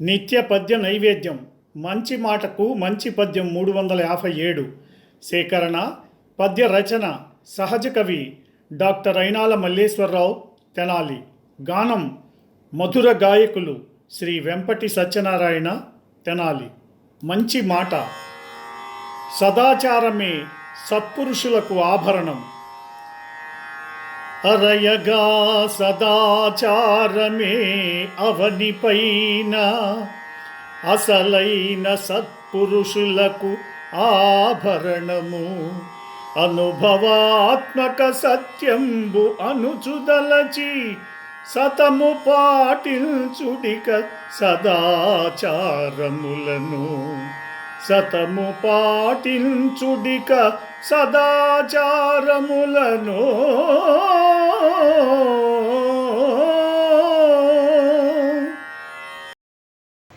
నిత్య పద్య నైవేద్యం. మంచి మాటకు మంచి పద్యం మూడు వందల యాభై ఏడు. సేకరణ పద్య రచన సహజ కవి డాక్టర్ అయినాల మల్లేశ్వరరావు తెనాలి. గానం మధుర గాయకులు శ్రీ వెంపటి సత్యనారాయణ తెనాలి. మంచి మాట. సదాచారమే సత్పురుషులకు ఆభరణం. హరయగా సదాచారమే అవనిపైన అసలైన సత్పురుషులకు ఆభరణము. అనుభవాత్మక సత్యంబు అనుచుదలచి సతము పాటించుడిక సదాచారములను. సతము పాటించుడిక సదాచారములను.